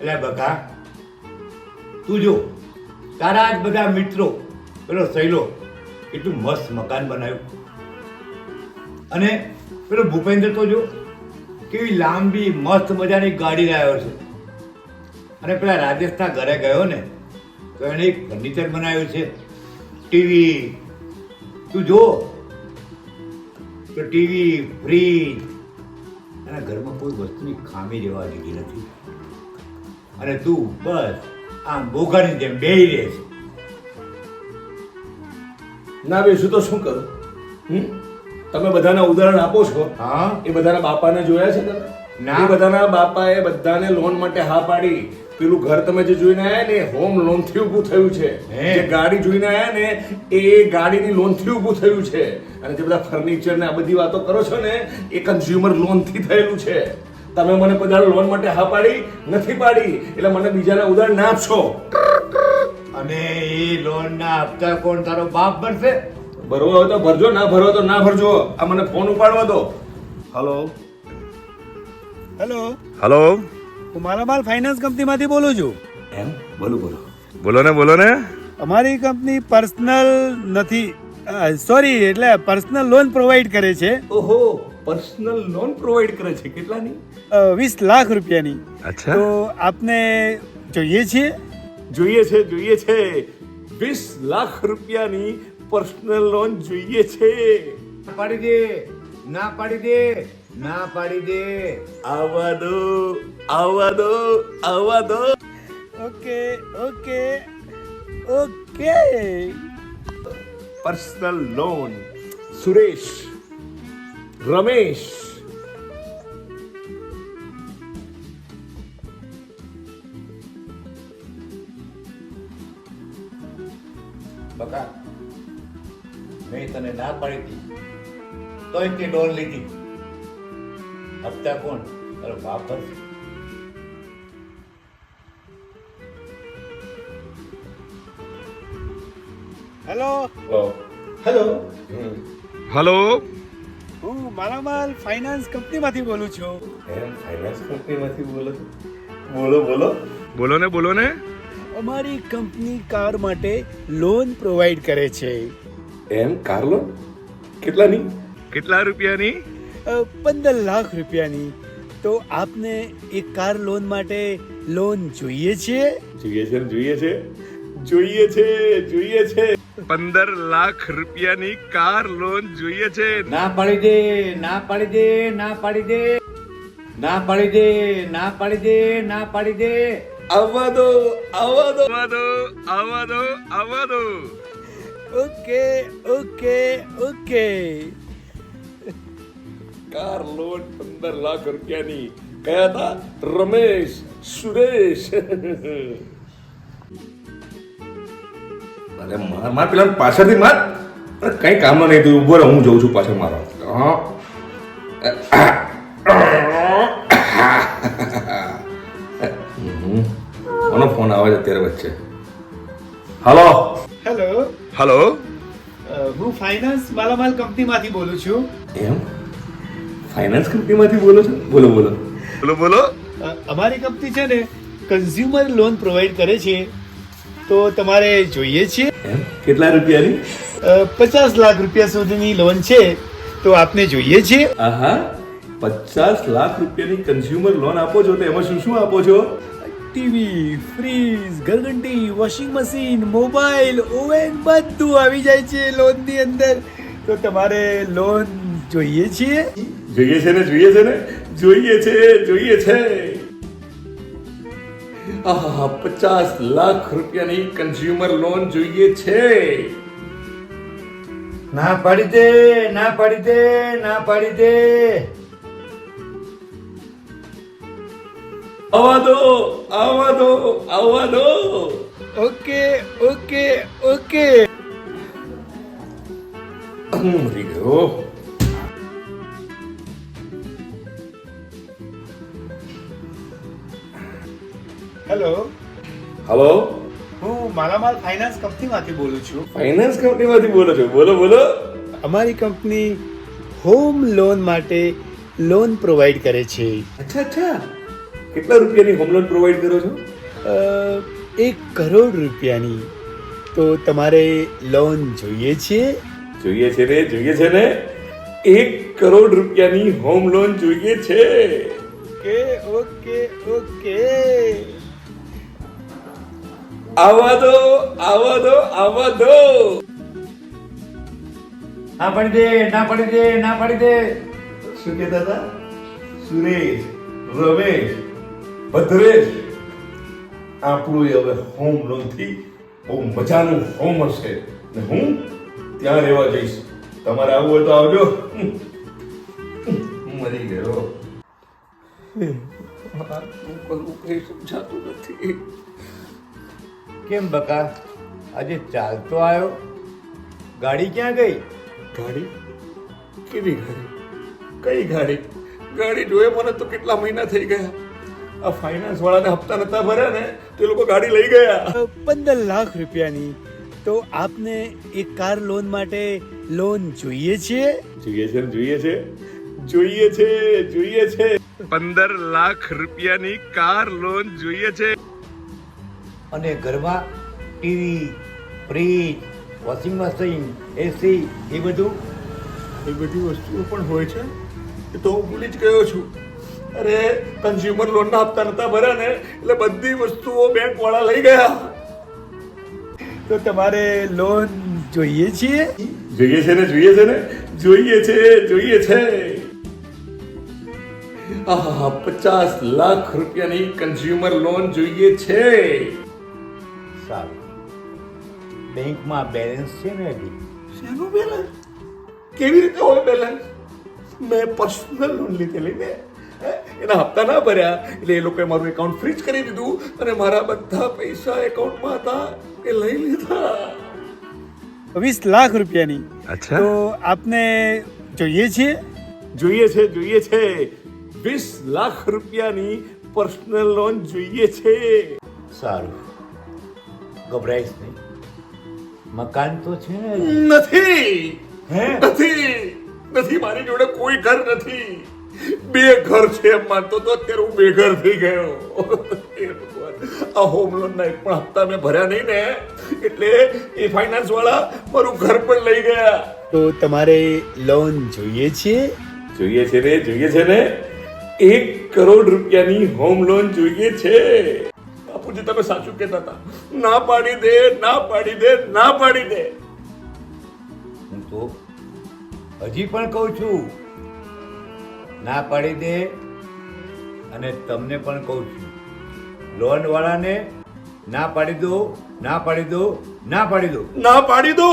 એટલે બકા, તું જો, તારા જ બધા મિત્રો, પેલો સૈલો એટલું મસ્ત મકાન બનાવ્યું. અને પેલો ભૂપેન્દ્ર તો જો, કેવી લાંબી, મસ્ત મજાની ગાડી લાવ્યો છે. અને પેલા રાજસ્થાન ઘરે ગયો ને, તો એણે એક ફર્નિચર બનાવ્યું છે ટીવી તું જો, તો ટીવી ફ્રીજ એના ઘરમાં કોઈ વસ્તુની ખામી રહેવા દીધી નથી. અને તું બસ આમ બોઘાની જેમ બે રહે છે. ના બેસું તો શું કરું? હમ? તમે બધાના ઉદાહરણ આપો છો? હા. એ બધાના બાપાને જોયા છે તમે? ના. બધાના બાપાએ બધાને લોન માટે હા પાડી. પેલું ઘર તમે જે જોઈને આવ્યા ને હોમ લોનથી ઊભું થયું છે. જે ગાડી જોઈને આવ્યા ને એ ગાડીની લોનથી ઊભું થયું છે. અને જે બધા ફર્નિચર ને આ બધી વાતો કરો છો ને એ કન્ઝ્યુમર લોનથી થયેલું છે. તમે મને બધા લોન માટે હા પાડી નથી પાડી એટલે મને બીજાના ઉધાર ના આપશો. અને એ લોન ના હપ્તા કોણ તારો બાપ ભરશે? ભરવો હોય તો ભરજો ના ભરવો તો ના ભરજો. આ મને ફોન ઉપાડવા દો હલો હેલો હલો હું માલામાલ ફાઇનાન્સ કંપનીમાંથી બોલું છું. એમ? બોલો બોલો. બોલો ને બોલો ને. અમારી અમારી કંપની પર્સનલ નથી સોરી એટલે પર્સનલ લોન પ્રોવાઈડ કરે છે. ઓહો. પર્સનલ લોન પ્રોવાઈડ કરે છે? કેટલાની? વીસ લાખ રૂપિયાની. અચ્છા. તો આપને જોઈએ છીએ જોઈએ છે જોઈએ છે. વીસ લાખ રૂપિયાની પર્સનલ લોન જોઈએ છે. પાડી દે ના પાડી દે ના પાડી દે. આવવા દો આવવા દો આવવા દો okay okay okay. Personal loan Suresh. Ramesh બકા મેં તને ના પાડી હતી તોય તે ડોલ લીધી. હપ્તા કોણ? તારો બાપ ભરશે hello hello hello Malamal finance કંપનીમાંથી બોલું છું. એમ ફાઇનાન્સ કંપનીમાંથી બોલો છો? બોલો બોલો. બોલો ને બોલો ને. અમારી કંપની કાર માટે લોન પ્રોવાઈડ કરે છે. એમ કાર લોન કેટલાની? કેટલા રૂપિયાની? પંદર લાખ રૂપિયાની. તો આપને એક કાર લોન માટે લોન જોઈએ છે? જોઈએ છે જોઈએ છે? જોઈએ છે જોઈએ છે. પંદર લાખ રૂપિયાની કાર લોન જોઈએ છે. ના પાડી દે ના પાડી દે ના પાડી દે. ના પાડી દે ના પાડી દે ના પાડી દે. આવવા દો આવવા દો આવવા દો આવવા દો આવવા દો okay okay okay. Car loan પંદર લાખ રૂપિયાની. કયા હતા? રમેશ સુરેશ. અરે માર માર પેલા પાછળથી માર. અરે કઈ કામ નહીં તું ઊભો રહે હું જઉં છું પાછળ મારો. હા. કોનો ફોન આવે છે અત્યારે વચ્ચે? હલો. હેલો. હલો હું ફાઇનાન્સ માલામાલ કંપનીમાંથી બોલું છું. એમ? ફાઇનાન્સ કંપનીમાંથી બોલો છો? બોલો બોલો. બોલો બોલો. અમારી કંપની છે ને કન્ઝ્યુમર લોન પ્રોવાઈડ કરે છે. તો તમારે જોઈએ છે કેટલા રૂપિયાની? પચાસ લાખ રૂપિયા સુધીની લોન છે તો આપને જોઈએ છે. આહા પચાસ લાખ રૂપિયાની કન્ઝ્યુમર લોન આપો છો તો એમાં શું શું આપો છો? ટીવી ફ્રીજ ઘરઘંટી વોશિંગ મશીન મોબાઈલ ઓવેન બધું આવી જાય છે લોનની અંદર. તો તમારે લોન જોઈએ છે. જોઈએ છે ને જોઈએ છે ને? જોઈએ છે જોઈએ છે. આહા પચાસ લાખ રૂપિયાની કન્ઝ્યુમર લોન જોઈએ છે. ના પાડી દે ના પાડી દે ના પાડી દે. આવવા દો આવવા દો આવવા દો. માલામાલ ફાઇનાન્સ કંપનીમાંથી બોલું છું. ફાઇનાન્સ કંપનીમાંથી બોલો છો? બોલો બોલો. અમારી કંપની હોમ લોન માટે લોન પ્રોવાઈડ કરે છે. અચ્છા અચ્છા. કેટલા રૂપિયાની હોમ લોન પ્રોવાઈડ કરો છો? એક કરોડ રૂપિયાની. તો તમારે લોન જોઈએ છે? જોઈએ છે ને જોઈએ છે ને. એક કરોડ રૂપિયાની હોમ લોન જોઈએ છે. ઓકે ઓકે ઓકે આવા દો આવા દો આવા દો ના પડી દે ના પડી દે ના પડી દે. શું કહેતા હતા? સુરેશ રમેશ ભદ્રેશ. આપણું હવે હોમ લોનથી બહુ મજાનું હોમ હશે. ને હું ત્યાં રહેવા જઈશ. તમારે આવવું હોય તો આવજો. મરી ગયો. શું કરવું કઈ સમજાતું નથી. કેમ બકા? આજે ચાલતો આવ્યો ગાડી ક્યાં ગઈ? ગાડી? કેવી ગાડી? કઈ ગાડી? ગાડી જોયે મને તો કેટલા મહિના થઈ ગયા. આ ફાઇનાન્સ વાળાને હપ્તા નતા ભર્યા ને તે લોકો ગાડી લઈ ગયા. પંદર લાખ રૂપિયાની. તો આપને એક કાર લોન માટે લોન જોઈએ છે? જોઈએ છે ને જોઈએ છે. જોઈએ છે જોઈએ છે. પંદર લાખ રૂપિયાની કાર લોન જોઈએ છે. અને ઘરમાં TV fridge washing machine AC એ બધું? એ બધી વસ્તુઓ પણ હોય છે. એ તો હું ભૂલી જ ગયો છું. અરે કન્ઝ્યુમર લોનના હપ્તા નતા ભર્યા ને એટલે બધી વસ્તુઓ બેંક વાળા લઈ ગયા. તો તમારે લોન જોઈએ છીએ? જોઈએ છે ને જોઈએ છે ને? જોઈએ છે જોઈએ છે. આહા પચાસ લાખ રૂપિયાની કન્ઝ્યુમર લોન જોઈએ છે. સારું. બેંકમાં બેલેન્સ છે ને હજી? શેનું બેલેન્સ કેવી રીતે હોય બેલેન્સ મેં પર્સનલ લોન લીધેલી ને. હે? એના હપ્તા ના ભર્યા. એટલે એ લોકોએ મારું એકાઉન્ટ ફ્રીજ કરી દીધું અને મારા બધા પૈસા એકાઉન્ટમાં હતા. એ લઈ લીધા. વીસ લાખ રૂપિયાની. અચ્છા. તો આપને જોઈએ છે જોઈએ છે જોઈએ છે. વીસ લાખ રૂપિયાની પર્સનલ લોન જોઈએ છે. સારું. ગભરાઈશ નહીં. મકાન તો છે નથી. હે? નથી. નથી મારી જોડે કોઈ ઘર નથી. બે ઘર છે એમ માનતો તો અત્યારે હું બેઘર થઈ ગયો. આ હોમ લોન ના એક પણ હપ્તા મેં ભર્યા નહીં ને. એટલે એ ફાઇનાન્સ વાળા મારું ઘર પણ લઈ ગયા. તો તમારે લોન જોઈએ છે? જોઈએ છે ને જોઈએ છે ને. એક કરોડ રૂપિયાની હોમ લોન જોઈએ છે. બાપુજી તમે સાચું કહેતા હતા. ના પાડી દે ના પાડી દે ના પાડી દે. હું તો હજી પણ કહું છું ના પાડી દે અને તમને પણ કહું છું. લોન વાળાને ના પાડી દો ના પાડી દો ના પાડી દો. ના પાડી દો.